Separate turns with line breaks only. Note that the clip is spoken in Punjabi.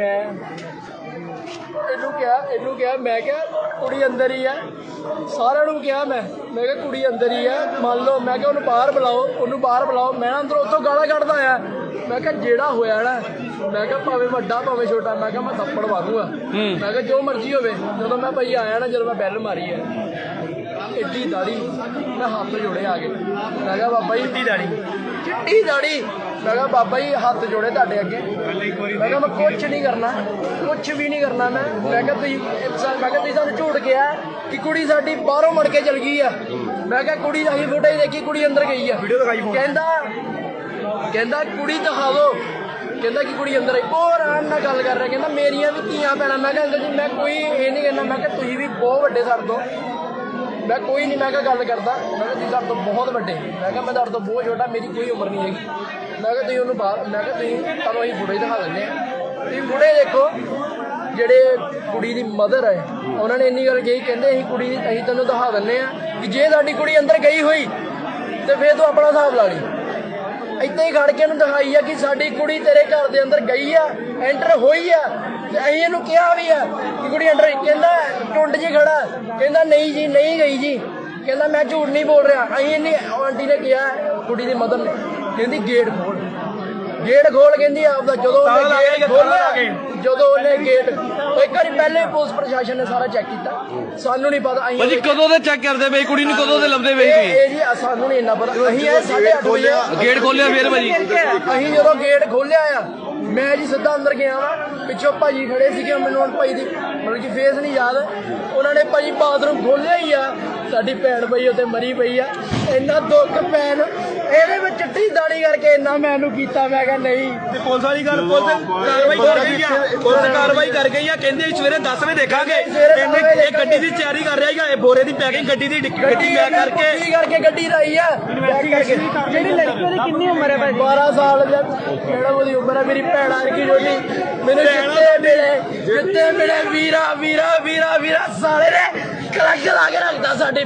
ਮੈਂ ਇਹਨੂੰ ਕਿਹਾ ਇਹਨੂੰ ਕਿਹਾ ਮੈਂ ਕਿਹਾ ਕੁੜੀ ਅੰਦਰ ਹੀ ਆ। ਸਾਰਿਆਂ ਨੂੰ ਕਿਹਾ ਮੈਂ। ਮੈਂ ਕਿਹਾ ਕੁੜੀ ਅੰਦਰ ਹੀ ਆ। ਮੰਨ ਲਓ ਮੈਂ ਕਿਹਾ ਉਹਨੂੰ ਬਾਹਰ ਬੁਲਾਓ ਉਹਨੂੰ ਬਾਹਰ ਬੁਲਾਓ। ਮੈਂ ਅੰਦਰ ਉੱਥੋਂ ਗਾਲਾਂ ਕੱਢਦਾ ਆ ਮੈਂ ਕਿਹਾ ਜਿਹੜਾ ਹੋਇਆ ਨਾ ਮੈਂ ਕਿਹਾ ਭਾਵੇਂ ਵੱਡਾ ਭਾਵੇਂ ਛੋਟਾ ਮੈਂ ਕਿਹਾ ਮੈਂ ਥੱਪੜ ਮਾਰੂੰਗਾ। ਮੈਂ ਕਿਹਾ ਜੋ ਮਰਜ਼ੀ ਹੋਵੇ ਜਦੋਂ ਮੈਂ ਭਾਈ ਆਇਆ ਨਾ ਜਦੋਂ ਮੈਂ ਬੈਲ ਮਾਰੀ ਹੈ ਇੱਡੀ ਦਾੜੀ ਮੈਂ ਹੱਥ ਜੋੜੇ ਆ ਗਏ ਮੈਂ ਕਿਹਾ ਬਾਬਾ ਜੀ ਇੱਡੀ ਦਾੜੀ। ਚਿੱਟੀ ਦਾੜੀ। ਮੈਂ ਕਿਹਾ ਬਾਬਾ ਜੀ ਹੱਥ ਜੋੜੇ ਤੁਹਾਡੇ ਅੱਗੇ। ਮੈਂ ਕਿਹਾ ਮੈਂ ਕੁਝ ਨਹੀਂ ਕਰਨਾ ਕੁਝ ਵੀ ਨਹੀਂ ਕਰਨਾ ਮੈਂ। ਮੈਂ ਕਿਹਾ ਤੁਸੀਂ ਮੈਂ ਕਿਹਾ ਤੁਸੀਂ ਸਾਨੂੰ ਝੂਠ ਕਿਹਾ ਕਿ ਕੁੜੀ ਸਾਡੀ ਬਾਹਰੋਂ ਮੜ ਕੇ ਚਲ ਗਈ ਆ। ਮੈਂ ਕਿਹਾ ਕੁੜੀ ਦਾ ਹੀ ਫੋਟੋ ਦੇਖੀ ਕੁੜੀ ਅੰਦਰ ਗਈ ਆ। ਵੀਡੀਓ ਦਿਖਾਈ ਕਹਿੰਦਾ ਕਹਿੰਦਾ ਕੁੜੀ ਦਿਖਾ ਦਿਓ ਕਹਿੰਦਾ ਕਿ ਕੁੜੀ ਅੰਦਰ ਆਈ। ਉਹ ਆਰਾਮ ਨਾਲ ਗੱਲ ਕਰ ਰਿਹਾ ਕਹਿੰਦਾ ਮੇਰੀਆਂ ਵੀ ਧੀਆਂ ਭੈਣਾਂ। ਮੈਂ ਕਿਹਾ ਅੰਕਲ ਜੀ ਮੈਂ ਕੋਈ ਇਹ ਨਹੀਂ ਕਹਿੰਦਾ। ਮੈਂ ਕਿਹਾ ਤੁਸੀਂ ਵੀ ਬਹੁਤ ਵੱਡੇ ਸਾਡੇ ਤੋਂ ਮੈਂ ਕੋਈ ਨਹੀਂ, ਮੈਂ ਕਿਹਾ ਗੱਲ ਕਰਦਾ। ਮੈਂ ਕਿਹਾ, ਤੁਸੀਂ ਸਾਡੇ ਤੋਂ ਬਹੁਤ ਵੱਡੇ ਮੈਂ ਕਿਹਾ, ਮੈਂ ਤੁਹਾਡੇ ਤੋਂ ਬਹੁਤ ਛੋਟਾ, ਮੇਰੀ ਕੋਈ ਉਮਰ ਨਹੀਂ ਹੈਗੀ। ਮੈਂ ਕਿਹਾ, ਤੁਸੀਂ ਉਹਨੂੰ ਬਾਹਰ ਮੈਂ ਕਿਹਾ, ਤੁਸੀਂ ਤੁਹਾਨੂੰ ਅਸੀਂ ਫੋਟੋ ਦਿਖਾ ਦਿੰਦੇ ਆ ਤੁਸੀਂ ਫੋਟੋ ਦੇਖੋ, ਜਿਹੜੇ ਕੁੜੀ ਦੀ ਮਦਰ ਹੈ, ਉਹਨਾਂ ਨੇ ਇੰਨੀ ਗੱਲ ਕਹੀ, ਕਹਿੰਦੇ ਅਸੀਂ ਕੁੜੀ ਅਸੀਂ ਤੈਨੂੰ ਦਿਖਾ ਦਿੰਦੇ ਆ ਕਿ ਜੇ ਸਾਡੀ ਕੁੜੀ ਅੰਦਰ ਗਈ ਹੋਈ, ਤੇ ਫੇਰ ਤੂੰ ਆਪਣਾ ਹਿਸਾਬ ਲਾ ਲਈ। ਇੱਥੇ ਹੀ ਖੜ ਕੇ ਇਹਨੂੰ ਦਿਖਾਈ ਆ ਕਿ ਸਾਡੀ ਕੁੜੀ ਤੇਰੇ ਘਰ ਦੇ ਅੰਦਰ ਗਈ ਆ ਐਂਟਰ ਹੋਈ ਆ। ਤੇ ਅਸੀਂ ਇਹਨੂੰ ਕਿਹਾ ਵੀ ਆ ਕਿ ਕੁੜੀ ਐਂਟਰ ਕਹਿੰਦਾ, ਟੁੰਡ ਜੀ ਖੜਾ। ਕਹਿੰਦਾ, ਨਹੀਂ ਜੀ, ਨਹੀਂ ਗਈ ਜੀ। ਕਹਿੰਦਾ, ਮੈਂ ਝੂਠ ਨਹੀਂ ਬੋਲ ਰਿਹਾ। ਅਸੀਂ ਇਹਨੇ ਆਂਟੀ ਨੇ ਕਿਹਾ, ਕੁੜੀ ਦੀ ਮਦਰ ਨੇ। ਕਹਿੰਦੀ ਗੇਟ ਖੋਲ ਗੇਟ ਖੋਲ ਕਹਿੰਦੀ ਆਪਦਾ ਜਦੋਂ ਉਹਨੇ ਗੇਟ ਖੋਲਿਆ ਜਦੋਂ ਉਹਨੇ ਗੇਟ ਉਹ ਇੱਕ ਵਾਰੀ ਪਹਿਲੇ ਹੀ ਪੁਲਿਸ ਪ੍ਰਸ਼ਾਸਨ ਨੇ ਸਾਰਾ ਚੈੱਕ ਕੀਤਾ। ਸਾਨੂੰ ਨਹੀਂ ਪਤਾ ਅਸੀਂ
ਭਾਜੀ ਕਦੋਂ ਦੇ ਚੈੱਕ ਕਰਦੇ ਪਏ? ਕੁੜੀ ਨੂੰ ਕਦੋਂ ਦੇ ਲੱਭਦੇ ਪਏ
ਇਹ ਜੀ ਸਾਨੂੰ ਨਹੀਂ ਇੰਨਾ ਪਤਾ। ਅਸੀਂ ਇਹ 8:30 ਵਜੇ
ਗੇਟ ਖੋਲਿਆ ਫੇਰ ਭਾਜੀ।
ਅਸੀਂ ਜਦੋਂ ਗੇਟ ਖੋਲਿਆ ਆ ਮੈਂ ਜੀ ਸਿੱਧਾ ਅੰਦਰ ਗਿਆ ਵਾਂ ਪਿੱਛੋਂ ਭਾਜੀ ਖੜੇ ਸੀਗੇ ਮੈਨੂੰ ਹੁਣ ਭਾਈ ਦੀ ਮਤਲਬ ਕਿ ਫੇਸ ਨਹੀਂ ਯਾਦ। ਉਹਨਾਂ ਨੇ ਭਾਜੀ ਬਾਥਰੂਮ ਖੋਲਿਆ ਹੀ ਆ। ਸਾਡੀ ਭੈਣ ਪਈ ਉੱਤੇ ਮਰੀ ਪਈ ਆ। ਇੰਨਾ ਦੁੱਖ ਭੈਣ ਇਹਦੇ ਚਿੱਟੀ ਦਾੜੀ ਕਰਕੇ ਇੰਨਾ ਮੈਨੂੰ ਕੀਤਾ ਮੈਂ ਕਿਹਾ ਨਹੀਂ।
ਤੇ ਪੁਲਿਸ ਵਾਲੀ ਗੱਲ ਪੁਲਿਸ ਕਾਰਵਾਈ ਕਰ ਗਈ ਆ। ਪੁਲਿਸ ਕਾਰਵਾਈ ਕਰ ਗਈ ਆ ਕਹਿੰਦੇ ਅਸੀਂ ਸਵੇਰੇ 10 ਵਜੇ ਦੇਖਾਂਗੇ। ਇਹਨੇ ਇਹ ਗੱਡੀ ਦੀ ਤਿਆਰੀ ਕਰ ਰਿਹਾ ਹੈਗਾ। ਇਹ ਬੋਰੇ ਦੀ ਪੈਕਿੰਗ ਗੱਡੀ ਦੀ ਗੱਡੀ ਪੈਕ ਕਰਕੇ
ਕੀ ਕਰਕੇ ਗੱਡੀ ਰਾਈ ਆ। ਜਿਹੜੀ ਲੜਕੀ ਦੀ ਕਿੰਨੀ ਉਮਰ ਹੈ ਭਾਈ 12 ਸਾਲ ਦਾ ਮੈਡਮ ਉਹਦੀ ਉਮਰ ਹੈ ਮੇਰੀ ਭੈਣ ਵਰਗੀ ਜੋਲੀ ਮੈਨੂੰ ਜਿੱਤੇ ਮਿਲੇ। ਜਿੱਤੇ ਮਿਲੇ। ਵੀਰਾ ਵੀਰਾ ਵੀਰਾ ਵੀਰਾ ਸਾਲੇ ਨੇ ਕਲੰਕ ਲਾ ਕੇ ਰੱਖਦਾ ਸਾਡੀ